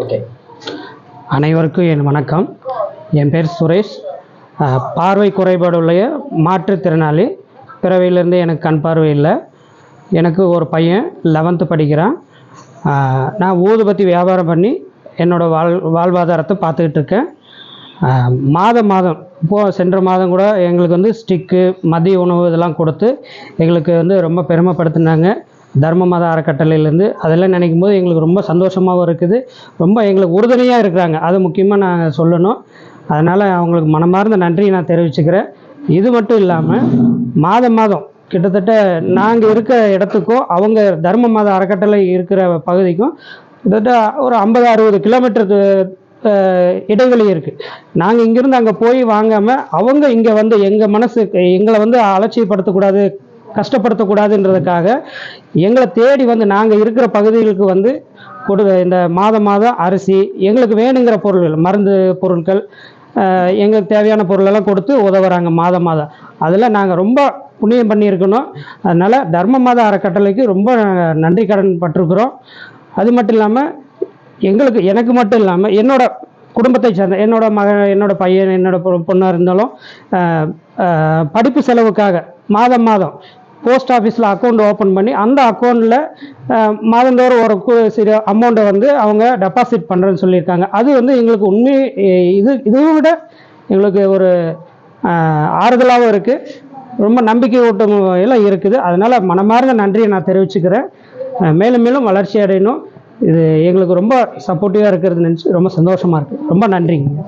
Okay அனைவருக்கும் என் வணக்கம். என் பேர் சுரேஷ். பார்வை குறைபாடுடைய மாற்றுத்திறனாளி பிறவியிலேருந்து எனக்கு கண் பார்வை இல்லை. எனக்கு ஒரு பையன் லெவன்த்து படிக்கிறான். நான் ஊதுபத்தி வியாபாரம் பண்ணி என்னோடய வாழ் வாழ்வாதாரத்தை பார்த்துக்கிட்டு இருக்கேன். மாதம் மாதம் இப்போது சென்ற மாதம் கூட எங்களுக்கு வந்து ஸ்டிக்கு மதிய உணவு இதெல்லாம் கொடுத்து எங்களுக்கு வந்து ரொம்ப பெருமைப்படுத்தினாங்க. தர்ம மத அறக்கட்டளையிலேருந்து அதெல்லாம் நினைக்கும் போது எங்களுக்கு ரொம்ப சந்தோஷமாகவும் இருக்குது. ரொம்ப எங்களுக்கு உறுதுணையாக இருக்கிறாங்க. அது முக்கியமாக நான் சொல்லணும். அதனால் அவங்களுக்கு மனமார்ந்த நன்றியை நான் தெரிவிச்சுக்கிறேன். இது மட்டும் இல்லாமல் மாதம் மாதம் கிட்டத்தட்ட நாங்கள் இருக்கிற இடத்துக்கும் அவங்க தர்ம மத அறக்கட்டளை இருக்கிற பகுதிக்கும் கிட்டத்தட்ட ஒரு ஐம்பது அறுபது கிலோமீட்டருக்கு இடைவெளி இருக்குது நாங்கள் இங்கேருந்து அங்கே போய் வாங்காமல் அவங்க இங்கே வந்து எங்கள் மனசு எங்களை வந்து அலட்சியப்படுத்தக்கூடாது கஷ்டப்படுத்தக்கூடாதுன்றதுக்காக எங்களை தேடி வந்து நாங்கள் இருக்கிற பகுதிகளுக்கு வந்து கொடு இந்த மாதம் மாதம் அரிசி எங்களுக்கு வேணுங்கிற பொருள்கள் மருந்து பொருட்கள் எங்களுக்கு தேவையான பொருளெல்லாம் கொடுத்து உதவுறாங்க மாதம் மாதம் அதில் நாங்கள் ரொம்ப புண்ணியம் பண்ணியிருக்கணும். அதனால் தர்ம மாத அறக்கட்டளைக்கு ரொம்ப நன்றி கடன் பட்டிருக்கிறோம். அது மட்டும் இல்லாமல் எங்களுக்கு எனக்கு மட்டும் இல்லாமல் என்னோட குடும்பத்தை சேர்ந்த என்னோட மக என்னோட பையன் என்னோட பொ- பொண்ணாக இருந்தாலும் படிப்பு செலவுக்காக மாதம் மாதம் போஸ்ட் ஆஃபீஸில் அக்கௌண்ட் ஓப்பன் பண்ணி அந்த அக்கௌண்ட்டில் மாதந்தோறும் ஒரு சிறு அமௌண்ட்டை வந்து அவங்க டெபாசிட் பண்ணுறேன்னு சொல்லியிருக்காங்க. அது வந்து எங்களுக்கு உண்மை இது இதை விட எங்களுக்கு ஒரு ஆறுதலாகவும் இருக்குது ரொம்ப நம்பிக்கை ஊட்டும் எல்லாம் இருக்குது. அதனால் மனமார்ந்த நன்றியை நான் தெரிவிச்சுக்கிறேன். மேலும் மேலும் வளர்ச்சி அடையணும். இது எங்களுக்கு ரொம்ப சப்போர்ட்டிவாக இருக்கிறது நினச்சி ரொம்ப சந்தோஷமாக இருக்குது ரொம்ப நன்றிங்க.